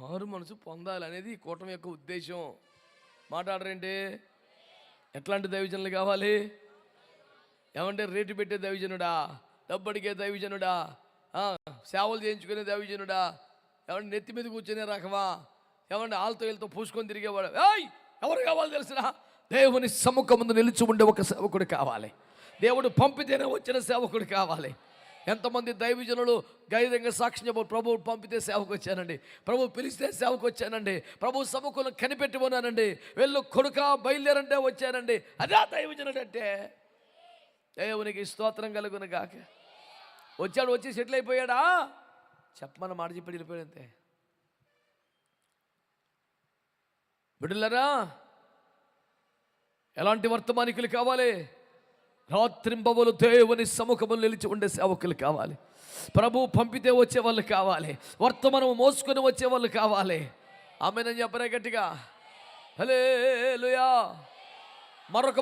మారు మనసు పొందాలి అనేది ఈ కూటమి యొక్క ఉద్దేశం. మాట్లాడరేంటి? ఎట్లాంటి దైవజనులు కావాలి? ఏమంటే రేటు పెట్టే దైవజనుడా? డబ్బడిగే దైవజనుడా? సేవలు చేయించుకునే దైవజనుడా? ఏమంటే నెత్తి మీద కూర్చునే రకమా? ఏమంటే ఆళ్ళతో వీళ్ళతో పూసుకొని తిరిగేవాడు? ఏయ్ ఎవరు కావాలి తెలిసిన దేవుని సముఖం ముందు నిలిచి ఉండే ఒక సేవకుడు కావాలి. దేవుడు పంపితేనే వచ్చిన సేవకుడు కావాలి. ఎంతమంది దైవజనులు ధైర్యంగా సాక్ష్యం చెప్పారు ప్రభు పంపితే సేవకు వచ్చానండి. ప్రభు పిలిస్తే సేవకు వచ్చానండి. ప్రభు సముఖంలో కనిపెట్టి ఉన్నానండి. వెళ్ళు కొడుక బయలుదేరంటే వచ్చానండి. అదే దైవజనుడు అంటే? దేవునికి స్తోత్రం కలుగును గాక. వచ్చాడు వచ్చి సెటిల్ అయిపోయాడా? చెప్పమని మాట చెప్పి వెళ్ళిపోయాడు అంతే. బిడ్డలరా ఎలాంటి వర్తమానికులు కావాలి? రాత్రింబవలు దేవుని సముఖములు నిలిచి ఉండే సేవకులు కావాలి. ప్రభు పంపితే వచ్చే వాళ్ళు కావాలి. వర్తమానం మోసుకొని వచ్చే వాళ్ళు కావాలి. ఆమెనని చెప్పనే గట్టిగా? హలే మరొక